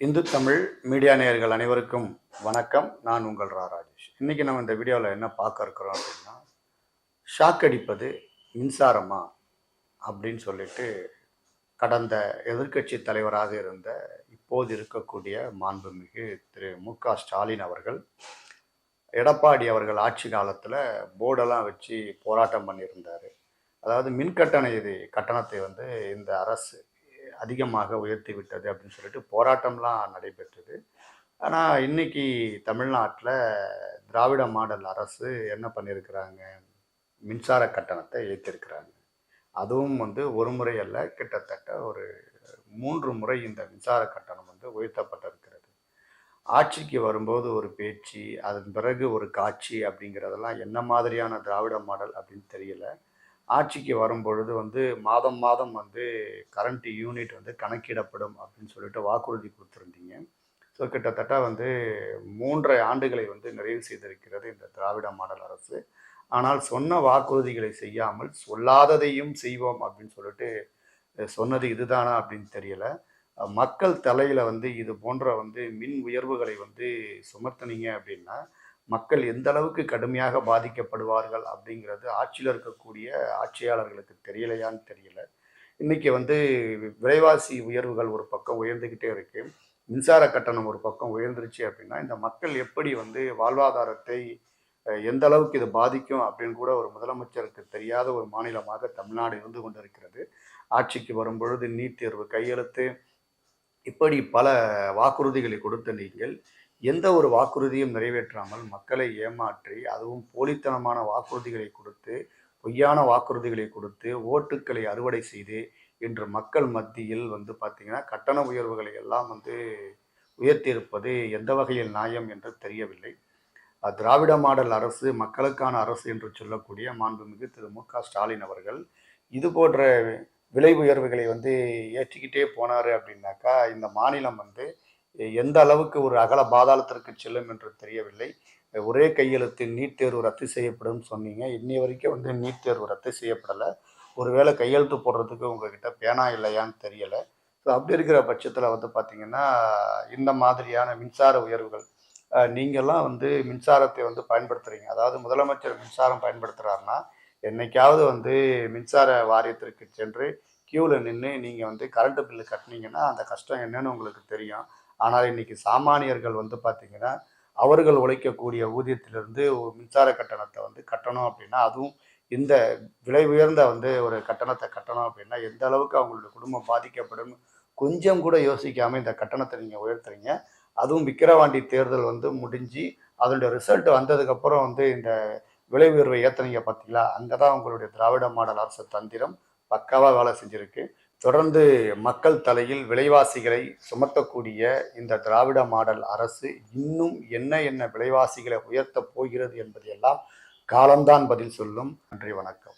Hindu Tamil media நேயர்கள் அனைவருக்கும் வணக்கம். நான் உங்கள் ரா ராஜேஷ். இன்றைக்கி நம்ம இந்த வீடியோவில் என்ன பார்க்க இருக்கிறோம் அப்படின்னா ஷாக் அடிப்பது மின்சாரமா அப்படின்னு சொல்லிட்டு கடந்த எதிர்க்கட்சி தலைவராக இருந்த இப்போது இருக்கக்கூடிய மாண்புமிகு திரு மு க ஸ்டாலின் அவர்கள் எடப்பாடி அவர்கள் ஆட்சி காலத்தில் போர்டெல்லாம் வச்சு போராட்டம் பண்ணியிருந்தார். அதாவது மின் கட்டண இது கட்டணத்தை வந்து இந்த அரசு அதிகமாக உயர்த்தி விட்டது அப்படின்னு சொல்லிட்டு போராட்டம்லாம் நடைபெற்றது. ஆனால் இன்னைக்கு தமிழ்நாட்டில் திராவிட மாடல் அரசு என்ன பண்ணியிருக்கிறாங்க மின்சார கட்டணத்தை ஏற்றிருக்கிறாங்க அதுவும் வந்து ஒரு முறை அல்ல கிட்டத்தட்ட ஒரு மூன்று முறை இந்த மின்சார கட்டணம் வந்து உயர்த்தப்பட்டிருக்கிறது. ஆட்சிக்கு வரும்போது ஒரு பேச்சு அதன் பிறகு ஒரு காட்சி அப்படிங்கிறதெல்லாம் என்ன மாதிரியான திராவிட மாடல் அப்படின்னு தெரியல. ஆட்சிக்கு வரும்பொழுது வந்து மாதம் மாதம் வந்து கரண்ட் யூனிட் வந்து கணக்கிடப்படும் அப்படின்னு சொல்லிட்டு வாக்குறுதி கொடுத்துருந்தீங்க. ஸோ கிட்டத்தட்ட வந்து மூன்றரை ஆண்டுகளை வந்து நிறைவு செய்திருக்கிறது இந்த திராவிட மாடல் அரசு. ஆனால் சொன்ன வாக்குறுதிகளை செய்யாமல் சொல்லாததையும் செய்வோம் அப்படின்னு சொல்லிட்டு சொன்னது இதுதானா அப்படின்னு தெரியல. மக்கள் தலையில் வந்து இது போன்ற வந்து மின் உயர்வுகளை வந்து சுமத்துனீங்க அப்படின்னா மக்கள் எந்த அளவுக்கு கடுமையாக பாதிக்கப்படுவார்கள் அப்படிங்கிறது ஆட்சியில் இருக்கக்கூடிய ஆட்சியாளர்களுக்கு தெரியலையான்னு தெரியல. இன்னைக்கு வந்து விலைவாசி உயர்வுகள் ஒரு பக்கம் உயர்ந்துக்கிட்டே இருக்கு. மின்சார கட்டணம் ஒரு பக்கம் உயர்ந்துருச்சு அப்படின்னா இந்த மக்கள் எப்படி வந்து வாழ்வாதாரத்தை எந்த அளவுக்கு இது பாதிக்கும் அப்படின்னு கூட ஒரு முதலமைச்சருக்கு தெரியாத ஒரு மாநிலமாக தமிழ்நாடு இருந்து கொண்டிருக்கிறது. ஆட்சிக்கு வரும்பொழுது நீட் தேர்வு கையெழுத்து இப்படி பல வாக்குறுதிகளை கொடுத்த நீங்கள் எந்த ஒரு வாக்குறுதியும் நிறைவேற்றாமல் மக்களை ஏமாற்றி அதுவும் போலித்தனமான வாக்குறுதிகளை கொடுத்து பொய்யான வாக்குறுதிகளை கொடுத்து ஓட்டுக்களை அறுவடை செய்து இன்று மக்கள் மத்தியில் வந்து பார்த்திங்கன்னா கட்டண உயர்வுகளை எல்லாம் வந்து உயர்த்தியிருப்பது எந்த வகையில் நியாயம் என்று தெரியவில்லை. திராவிட மாடல் அரசு மக்களுக்கான அரசு என்று சொல்லக்கூடிய மாண்புமிகு திரு மு க ஸ்டாலின் அவர்கள் இது போன்ற விலை உயர்வுகளை வந்து ஏற்றிக்கிட்டே போனார் அப்படின்னாக்கா இந்த மாநிலம் வந்து எந்த அளவுக்கு ஒரு அகல பாதாளத்திற்கு செல்லும் என்று தெரியவில்லை. ஒரே கையெழுத்து நீட் தேர்வு ரத்து செய்யப்படும் சொன்னீங்க. இன்னி வரைக்கும் வந்து நீட் தேர்வு ரத்து செய்யப்படலை. ஒருவேளை கையெழுத்து போடுறதுக்கு உங்ககிட்ட பேனா இல்லையான்னு தெரியலை. ஸோ அப்படி இருக்கிற பட்சத்தில் வந்து பார்த்தீங்கன்னா இந்த மாதிரியான மின்சார உயர்வுகள் நீங்கள்லாம் வந்து மின்சாரத்தை வந்து பயன்படுத்துகிறீங்க அதாவது முதலமைச்சர் மின்சாரம் பயன்படுத்துகிறாருன்னா என்னைக்காவது வந்து மின்சார வாரியத்திற்கு சென்று கியூவில் நின்று நீங்கள் வந்து கரண்ட் பில்லு கட்டினீங்கன்னா அந்த கஷ்டம் என்னன்னு உங்களுக்கு தெரியும். ஆனால் இன்னைக்கு சாமானியர்கள் வந்து பார்த்திங்கன்னா அவர்கள் உழைக்கக்கூடிய ஊதியத்திலிருந்து ஒரு மின்சார கட்டணத்தை வந்து கட்டணும் அப்படின்னா அதுவும் இந்த விலை உயர்ந்த வந்து ஒரு கட்டணத்தை கட்டணும் அப்படின்னா எந்த அளவுக்கு அவங்களுடைய குடும்பம் பாதிக்கப்படும்? கொஞ்சம் கூட யோசிக்காமல் இந்த கட்டணத்தை நீங்கள் உயர்த்துறீங்க. அதுவும் விக்கிரவாண்டி தேர்தல் வந்து முடிஞ்சு அதனுடைய ரிசல்ட் வந்ததுக்கப்புறம் வந்து இந்த விலை உயர்வை ஏற்றுனீங்க பார்த்தீங்களா அங்கே தான் உங்களுடைய திராவிட மாடல் அரசு தந்திரம். பக்காவாக வேலை செஞ்சுருக்கு. தொடர்ந்து மக்கள் தலையில் விலைவாசிகளை சுமத்தக்கூடிய இந்த திராவிட மாடல் அரசு இன்னும் என்ன என்ன விலைவாசிகளை உயர்த்தப் போகிறது என்பதையெல்லாம் காலம்தான் பதில் சொல்லும். நன்றி வணக்கம்.